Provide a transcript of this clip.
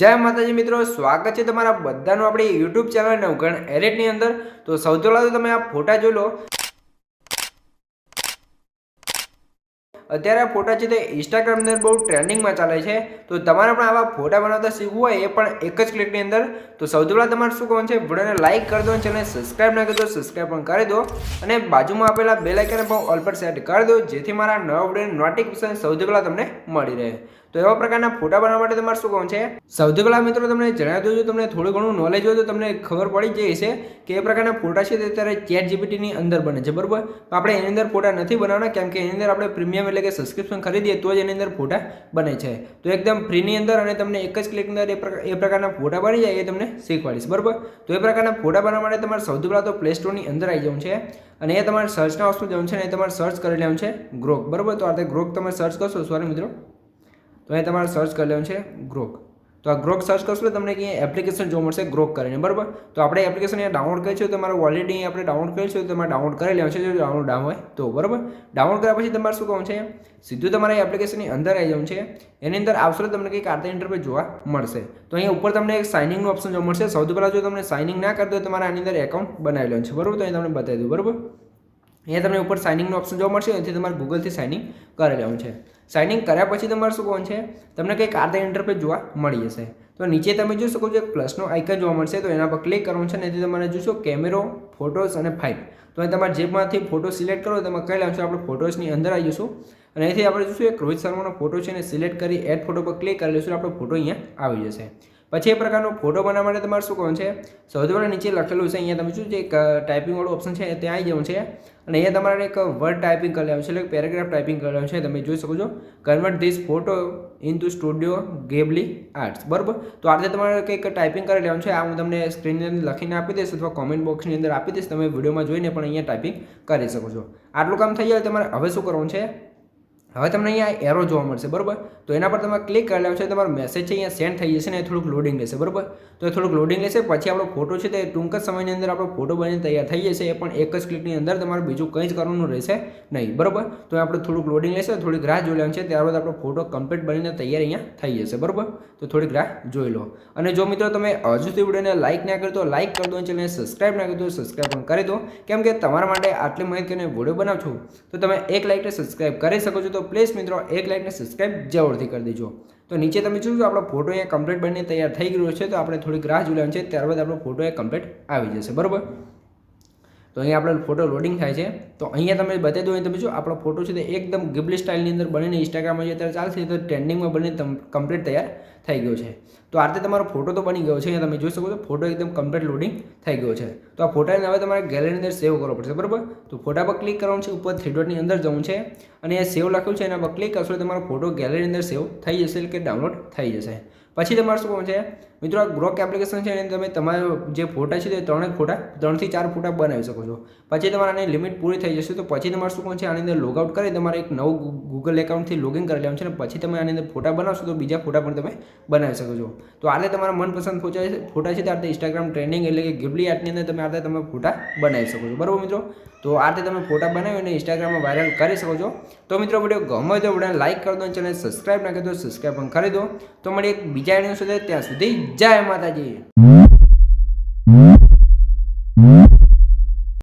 જય માતાજી મિત્રો, સ્વાગત છે તમારા બધાનું આપણી યુટ્યુબ ચેનલ નવગણ એરેટની અંદર. તો સૌથી પહેલાં તો તમે આ ફોટા જોઈ લો. અત્યારે આ ફોટા છે તે ઇન્સ્ટાગ્રામની અંદર બહુ ટ્રેન્ડિંગમાં ચાલે છે. તો તમારે પણ આવા ફોટા બનાવતા શીખવું હોય એ પણ એક જ ક્લિકની અંદર. તો સૌથી પહેલાં તમારે શું કરવાનું છે, વિડીયોને લાઇક કરી દો ચેનલને સબસ્ક્રાઇબ ના કરી દો સબસ્ક્રાઇબ પણ કરી દો. અને બાજુમાં આપેલા બે લાઇકને પણ ઓલ પર સેટ કરી દો, જેથી મારા નવા વિડીયોની નોટિફિકેશન સૌથી પહેલાં તમને મળી રહે. તો એવા પ્રકારના ફોટા બનાવવા માટે તમારે શું કહું છે? સૌથી પહેલાં મિત્રો તમને જણાવી દઉં તમને થોડું ઘણું નોલેજ હોય તો તમને ખબર પડી જાય છે કે એ પ્રકારના ફોટા છે તે અત્યારે ચેટ જીપીટીની અંદર બને છે, બરાબર? આપણે એની અંદર ફોટા નથી બનાવવાના, કેમ કે એની અંદર આપણે પ્રીમિયમ એટલે કે સબસ્ક્રિપ્શન ખરીદીએ તો જ એની અંદર ફોટા બને છે. તો એકદમ ફ્રીની અંદર અને તમને એક જ ક્લિક અંદર એ પ્રકાર, એ પ્રકારના ફોટા બની જાય એ તમને શીખવાડીશ, બરાબર? તો એ પ્રકારના ફોટા બનાવવા માટે તમારે સૌથી પહેલાં તો પ્લે સ્ટોરની અંદર આવી જવું છે અને એ તમારે સર્ચના વસ્તુ જવું છે અને તમારે સર્ચ કરી લેવું છે ગ્રોક બરાબર? તો આ ગ્રોક તમે સર્ચ કરશો સોરી મિત્રો. તો અહીં તમારે સર્ચ કરી લેવાનું છે ગ્રોક તો આ ગ્રોક સર્ચ કરશો એટલે તમને અહીંયા એપ્લિકેશન જોવા મળશે ગ્રોક કરીને, બરાબર? તો આપણે એપ્લિકેશન અહીંયા ડાઉનલોડ કરી છે તમારે ઓલરેડી આપણે ડાઉનલોડ કરી છે, તો તમારે ડાઉનલોડ કરી લેવાનું છે, જો ડાઉનલોડ ડાઉન હોય તો, બરાબર? ડાઉનલોડ કર્યા પછી તમારે શું કહું છે? સીધું તમારે એપ્લિકેશનની અંદર આવી જવું છે. એની અંદર આવશો તો તમને કંઈક આરતી ઇન્ટરવ્યુ જોવા મળશે. તો અહીંયા ઉપર તમને એક સાઇનિંગનું ઓપ્શન જોવા મળશે. સૌથી પહેલાં જો તમને સાઇનિંગ ના કરતો તમારે આની અંદર એકાઉન્ટ બનાવી લેવાનું છે. બરાબર? તો અહીં તમને બતાવી દઉં, બરાબર? અહીંયા તમને ઉપર સાઇનિંગનું ઓપ્શન જોવા મળશે એથી તમારે ગૂગલથી સાઇનિંગ કરી લેવું છે. સાઇનિંગ કર્યા પછી તમારે શું કરવાનું છે? તમને કંઈક આ ઇન્ટરફેસ જોવા મળી જશે. તો નીચે તમે જોઈ શકો છો એક પ્લસનો આઇકન જોવા મળશે, તો એના પર ક્લિક કરવાનું છે એથી તમારે જોશો કેમેરો ફોટોસ અને ફાઇલ તો અહીં તમારે જેમાંથી ફોટો સિલેક્ટ કરો, તમે કહી લેવાનું છે, આપણે ફોટોસની અંદર આવી જશું. અને અહીંથી આપણે જોઈશું એક રોહિત શર્માનો ફોટો છે એને સિલેક્ટ કરી એડ ફોટો પર ક્લિક કરી લઈશું આપણો ફોટો અહીંયા આવી જશે. પછી એ પ્રકારનો ફોટો બનાવવા માટે તમારે શું કરવાનું છે? સૌથી પહેલાં નીચે લખેલું છે, અહીંયા તમે શું છે એક ટાઈપિંગવાળું ઓપ્શન છે, ત્યાં આવી જવું છે. અને અહીંયા તમારે એક વર્ડ ટાઈપિંગ કરી લેવાનું છે એટલે પેરેગ્રાફ ટાઈપિંગ કરી લેવાનું છે તમે જોઈ શકો છો. Convert this photo into studio Ghibli arts બરાબર? તો આ રીતે તમારે કંઈક ટાઈપિંગ કરી લેવાનું છે. આ હું તમને સ્ક્રીનની અંદર લખીને આપી દઈશ અથવા કોમેન્ટ બોક્સની અંદર આપી દઈશ. તમે વિડીયોમાં જોઈને પણ અહીંયા ટાઈપિંગ કરી શકો છો. આટલું કામ થઈ જાય તમારે હવે શું કરવાનું છે? હવે તમને અહીંયા એરો જોવા મળશે, બરાબર? તો એના પર તમે ક્લિક કરી લેવા છે, તમારો મેસેજ છે અહીંયા સેન્ડ થઈ જશે ને એ થોડુંક લોડિંગ લેશે, બરાબર? તો એ થોડુંક લોડિંગ લેશે, પછી આપણો ફોટો છે તે ટૂંક જ સમયની અંદર આપણો ફોટો બનીને તૈયાર થઈ જશે, એ પણ એક જ ક્લિકની અંદર તમારે બીજું કંઈ જ કરવાનું રહેશે નહીં, બરાબર? તો આપણે થોડુંક લોડિંગ લેશે, થોડીક રાહ જોઈ લેવાનું છે, ત્યારબાદ આપણો ફોટો કમ્પ્લીટ બનીને તૈયાર અહીંયા થઈ જશે, બરાબર? તો થોડીક રાહ જોઈ લો. અને જો મિત્રો તમે હજુ સુધી વિડીયોને લાઇક ના કરી તો લાઇક કરી દો અને ચેનલને સબસ્ક્રાઇબ ના કરી દો સબસ્ક્રાઇબ પણ કરી દો. કેમ કે તમારા માટે આટલી માહિતીને વીડિયો બનાવ છું, તો તમે એક લાઇકને સબસ્ક્રાઇબ કરી શકો છો, તો પ્લીઝ મિત્રો, એક લાઇકને સબસ્ક્રાઈબ જરૂરથી કરી દેજો. તો નીચે તમે જોયું આપણો ફોટો અહીંયા કમ્પ્લીટ બનીને તૈયાર થઈ ગયો છે, તો આપણે થોડીક રાહ જોઈ છે, ત્યારબાદ આપણો ફોટો એ કમ્પ્લીટ આવી જશે. બરાબર? તો અહીંયા આપણો ફોટો લોડિંગ થાય છે. તો અહીંયા તમે બતાવી દો અહીં તમે જો આપણો ફોટો છે તે એકદમ ગિબલી સ્ટાઇલની અંદર બનીને ઇન્સ્ટાગ્રામમાં જે અત્યારે ચાલશે તો ટ્રેન્ડિંગમાં બનીને કમ્પ્લીટ તૈયાર થઈ ગયો છે. તો આ રીતે તમારો ફોટો તો બની ગયો છે, અહીંયા તમે જોઈ શકો છો ફોટો એકદમ કમ્પ્લીટ લોડિંગ થઈ ગયો છે. તો આ ફોટાને હવે તમારે ગેલેરીની અંદર સેવ કરવો પડશે, બરાબર? તો ફોટા પર ક્લિક કરવાનું છે, ઉપર થ્રી ડોટની અંદર જવું છે અને સેવ લખ્યું છે, એના પર ક્લિક કરશો તમારો ફોટો ગેલેરીની અંદર સેવ થઈ જશે એટલે કે ડાઉનલોડ થઈ જશે. પછી તમારે શું છે? મિત્રો, આ ગ્રોક એપ્લિકેશન છે એને તમે તમારા જે ફોટા છે તે ત્રણ ફોટા, ત્રણથી ચાર ફોટા બનાવી શકો છો. પછી તમારે આની લિમિટ પૂરી થઈ જશે, તો પછી તમારે શું છે? આની અંદર લોગઆઉટ કરી તમારે એક નવું ગૂગલ એકાઉન્ટથી લોગિન કરી લેવાનું છે અને પછી તમે આની અંદર ફોટા બનાવશો, તો બીજા ફોટા પણ તમે બનાવી શકો છો. તો આ રીતે તમારા મનપસંદ ફોટા ફોટા છે તે આ ઇન્સ્ટાગ્રામ ટ્રેન્ડિંગ એટલે કે ગિબલી આર્ટની અંદર તમે આ રીતે તમે ફોટા બનાવી શકો છો. બરાબર મિત્રો? તો આ રીતે તમે ફોટા બનાવી અને ઇન્સ્ટાગ્રામમાં વાયરલ કરી શકો છો. તો મિત્રો, વીડિયો ગમે તો વીડિયો લાઇક કરી દો ચેનલ સબસ્ક્રાઈબ ના કરી દો સબસ્ક્રાઈબ પણ કરી દો. તો મળી એક બીજા એડિયો સુધી ત્યાં સુધી જય માતાજી.